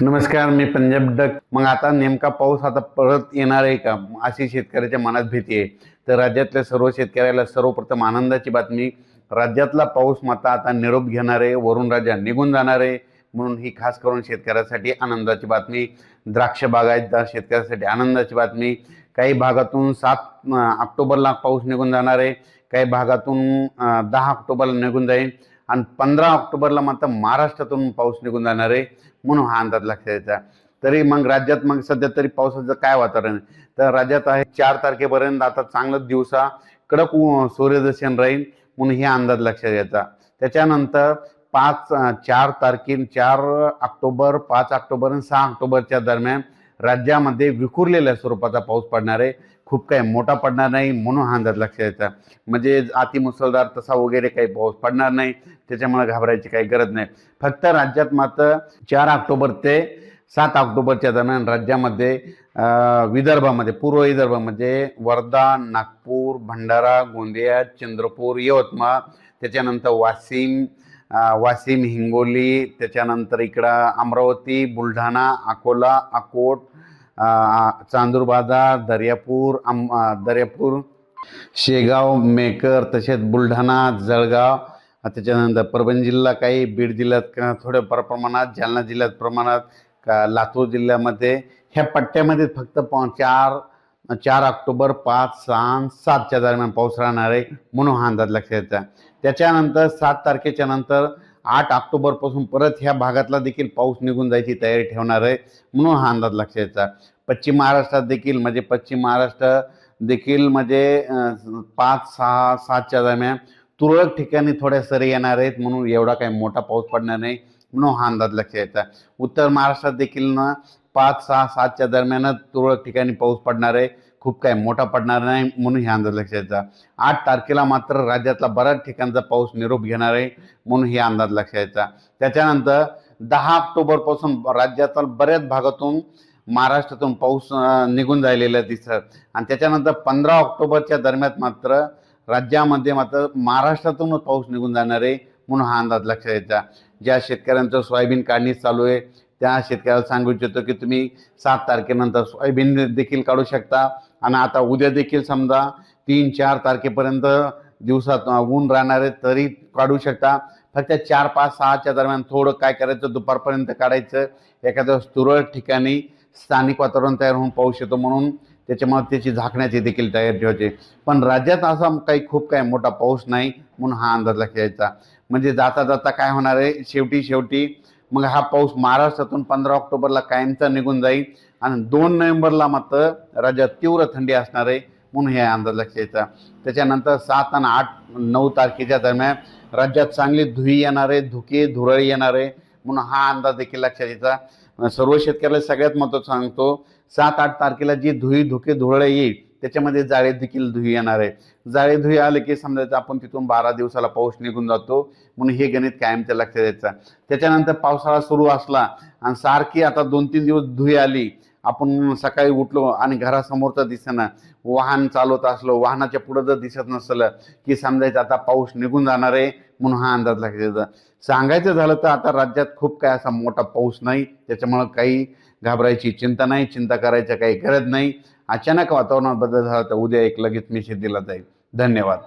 नमस्कार मी पंजाब डक. मग आता नेमका पाऊस आता परत येणार आहे का? अशी शेतकऱ्याच्या मनात भीती आहे. तर राज्यातल्या सर्व शेतकऱ्याला सर्वप्रथम आनंदाची बातमी. राज्यातला पाऊस मात्र आता निरोप घेणार आहे वरुण राजा निघून जाणार आहे म्हणून ही खास करून शेतकऱ्यासाठी आनंदाची बातमी. द्राक्ष बागायतदार शेतकऱ्यासाठी आनंदाची बातमी. काही भागातून सात ऑक्टोबरला पाऊस निघून जाणार आहे काही भागातून दहा ऑक्टोबरला निघून जाईल. आणि पंधरा ऑक्टोबरला मात्र महाराष्ट्रातून पाऊस निघून जाणार आहे म्हणून हा अंदाज लक्षात यायचा तरी मग राज्यात मग सध्या तरी पावसाचं काय वातावरण आहे तर राज्यात आहे चार तारखेपर्यंत आता चांगलाच दिवसा कडक सूर्यदर्शन राहील म्हणून हे अंदाज लक्षात यायचा त्याच्यानंतर पाच चार तारखे चार ऑक्टोबर पाच ऑक्टोबर आणि सहा ऑक्टोबरच्या दरम्यान राज्यामध्ये विखुरलेल्या स्वरूपाचा पाऊस पडणार आहे. खूप काही मोठा पडणार नाही म्हणून हा अंदाज लक्षात द्यायचा म्हणजे अति मुसळधार तसा वगैरे काही पाऊस पडणार नाही त्याच्यामुळे घाबरायची काही गरज नाही. फक्त राज्यात मात्र चार ऑक्टोबर ते सात ऑक्टोबरच्या दरम्यान राज्यामध्ये विदर्भामध्ये पूर्व विदर्भामध्ये वर्धा नागपूर भंडारा गोंदिया चंद्रपूर यवतमाळ त्याच्यानंतर वाशिम वाशिम हिंगोली त्याच्यानंतर इकडं अमरावती बुलढाणा अकोला अकोट अं, चांदूर बाजार दर्यापूर आम अं, दर्यापूर शेगाव मेकर तसेच बुलढाणा जळगाव त्याच्यानंतर परभणी जिल्हा काही बीड जिल्ह्यात थोड्याफार थोड्या फार प्रमाणात जालना जिल्ह्यात प्रमाणात का लातूर जिल्ह्यामध्ये ह्या पट्ट्यामध्ये फक्त पा चार चार ऑक्टोबर पाच सहा सातच्या दरम्यान पाऊस राहणार आहे म्हणून हा अंदाज लक्षात येतात त्याच्यानंतर सात तारखेच्या नंतर आठ ऑक्टोबरपासून परत ह्या भागातला देखील पाऊस निघून जायची तयारी ठेवणार आहे म्हणून हा अंदाज लक्षात यायचा पश्चिम महाराष्ट्रात देखील म्हणजे पश्चिम महाराष्ट्र देखील म्हणजे पाच सहा सातच्या दरम्यान तुरळक ठिकाणी थोड्या सरी येणार आहेत म्हणून एवढा काही मोठा पाऊस पडणार नाही म्हणून हा अंदाज लक्षात यायचा उत्तर महाराष्ट्रात देखील ना पाच सहा सातच्या दरम्यानच तुरळक ठिकाणी पाऊस पडणार आहे खूप काही मोठा पडणार नाही म्हणून हे अंदाज लक्षात यायचा आठ तारखेला मात्र राज्यातला बऱ्याच ठिकाणचा पाऊस निरोप घेणार आहे म्हणून हे अंदाज लक्षात यायचा त्याच्यानंतर दहा ऑक्टोबरपासून राज्यातील बऱ्याच भागातून महाराष्ट्रातून पाऊस निघून राहिलेला दिसत आणि त्याच्यानंतर पंधरा ऑक्टोबरच्या दरम्यान मात्र राज्यामध्ये मात्र महाराष्ट्रातूनच पाऊस निघून जाणार आहे म्हणून हा अंदाज लक्षात यायचा ज्या शेतकऱ्यांचं सोयाबीन काढणी चालू आहे त्या शेतकऱ्याला सांगू इच्छितो की तुम्ही सात तारखेनंतर सोयाबीन देखील काढू शकता. आणि आता उद्या देखील समजा तीन चार तारखेपर्यंत दिवसात ऊन राहणारे तरी काढू शकता. फक्त चार पाच सहाच्या दरम्यान थोडं काय करायचं? दुपारपर्यंत काढायचं. एखाद्या तुरळक ठिकाणी स्थानिक वातावरण तयार होऊन पाऊस येतो म्हणून त्याच्यामुळे त्याची झाकण्याची देखील तयारी ठेवायची. पण राज्यात असा काही खूप काही मोठा पाऊस नाही म्हणून हा अंदाज लक्षात यायचा म्हणजे जाता जाता काय होणार आहे? शेवटी शेवटी मग हा पाऊस महाराष्ट्रातून पंधरा ऑक्टोबरला कायमचा निघून जाईल आणि दोन नोव्हेंबरला मात्र राज्यात तीव्र थंडी असणार आहे म्हणून हे अंदाज लक्षात यायचा त्याच्यानंतर सात आणि आठ नऊ तारखेच्या दरम्यान राज्यात चांगली धुई येणार आहे धुके धुरळी येणार आहे म्हणून हा अंदाज देखील लक्षात यायचा सर्व शेतकऱ्याला सगळ्यात महत्त्वाचं सांगतो सात आठ तारखेला जी धुई धुके धुरळे येईल त्याच्यामध्ये जाळे देखील धुई येणार आहे. जाळे धुई आले की समजायचं आपण तिथून बारा दिवसाला पाऊस निघून जातो. म्हणून हे गणित कायमच्या लक्षात द्यायचं त्याच्यानंतर पावसाळा सुरू असला आणि सारखी आता दोन तीन दिवस धुई आली आपण सकाळी उठलो आणि घरासमोरचं दिसेना वाहन चालवत असलो वाहनाच्या पुढं जर दिसत नसलं की समजायचं आता पाऊस निघून जाणार आहे म्हणून हा अंदाज लक्षात येतं सांगायचं झालं तर आता राज्यात खूप काय असा मोठा पाऊस नाही त्याच्यामुळं काही घाबरायची चिंता नाही चिंता करायच्या काही गरज नाही. अचानक वातावरणात बदल झाला तर उद्या एक लगेच मेसेज दिला जाईल. धन्यवाद.